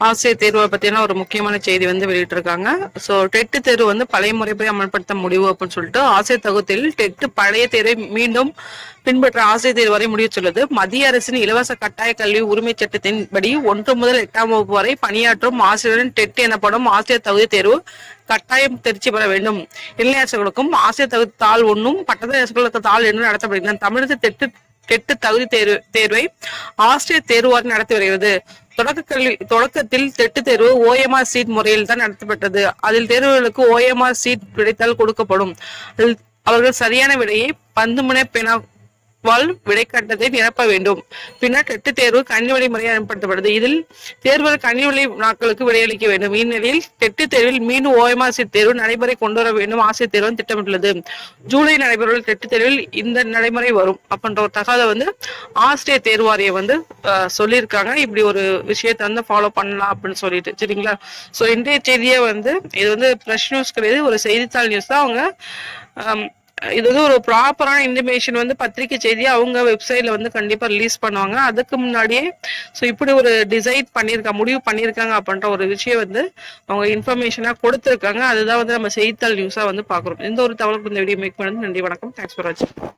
ஆசிரியர் தேர்வை பத்தின ஒரு முக்கியமான செய்தி வந்து வெளியிட்டிருக்காங்க. ஸோ டெட்டு தேர்வு வந்து பழைய முறைப்படி அமல்படுத்த முடிவு அப்படின்னு சொல்லிட்டு ஆசிரியர் தகுதியில் டெட்டு பழைய தேர்வை மீண்டும் பின்பற்ற ஆசிரியர் தேர்வு வரை முடிவு சொல்லுது. மத்திய அரசின் இலவச கட்டாய கல்வி உரிமை சட்டத்தின் படி ஒன்று முதல் எட்டாம் வகுப்பு வரை பணியாற்றும் ஆசிரியரின் டெட் எனப்படும் ஆசிரியர் தகுதி தேர்வு கட்டாயம் தேர்ச்சி பெற வேண்டும். இளைஞர்களுக்கும் ஆசிரியர் தகுதி தாள் ஒன்றும் பட்டதாரிகளுக்கு தாள் என்று நடத்தப்படுகிறது தமிழக டெட்டு எட்டு தகுதி தேர்வு தேர்வை ஆசிரியர் தேர்வார் நடத்தி வருகிறது. தொடக்க கல்வி தொடக்கத்தில் தெட்டு தேர்வு ஓஎம்ஆர் சீட் முறையில் தான் நடத்தப்பட்டது. அதில் தேர்வுகளுக்கு ஓஎம்ஆர் சீட் கிடைத்தால் கொடுக்கப்படும். அவர்கள் சரியான விடையை பந்து முனை வாழ் விடைக்கட்டத்தை நிரப்ப வேண்டும். பின்னர் டெட்டு தேர்வு கணிவழி முறை பயன்படுத்தப்படுது இதில் தேர்வுகள் கணினி நாட்களுக்கு விடையளிக்க வேண்டும். இந்நிலையில் டெட்டு தேர்வில் மீண்டும் ஓஎம்ஆர் தேர்வு நடைமுறை கொண்டு வர வேண்டும். ஆசிரியர் தேர்வு திட்டமிட்டுள்ளது. ஜூலை நடைபெறும் டெட்டு தேர்வில் இந்த நடைமுறை வரும் அப்படின்ற ஒரு தகவலை வந்து ஆசிரியர் தேர்வாரியம் வந்து சொல்லியிருக்காங்க. இப்படி ஒரு விஷயத்தை வந்து ஃபாலோ பண்ணலாம் அப்படின்னு சொல்லிட்டு. சரிங்களா? ஸோ இன்றைய செய்தியை வந்து இது வந்து ப்ரெஷ் நியூஸ் கிடையாது ஒரு செய்தித்தாள் நியூஸ் தான். அவங்க இது வந்து ஒரு ப்ராப்பரான இன்டிமேஷன் வந்து பத்திரிகை செய்தி அவங்க வெப்சைட்ல வந்து கண்டிப்பா ரிலீஸ் பண்ணுவாங்க. அதுக்கு முன்னாடியே ஸோ இப்படி ஒரு டிசைட் பண்ணியிருக்காங்க முடிவு பண்ணியிருக்காங்க அப்படின்ற ஒரு விஷயம் வந்து அவங்க இன்ஃபர்மேஷனாக கொடுத்துருக்காங்க. அதுதான் வந்து நம்ம செய்தித்தாள் நியூஸாக வந்து பார்க்குறோம். இந்த ஒரு தகவலுக்கு இந்த வீடியோ மேக் பண்ணது நன்றி வணக்கம். தேங்க்ஸ் ஃபார் வாட்சிங்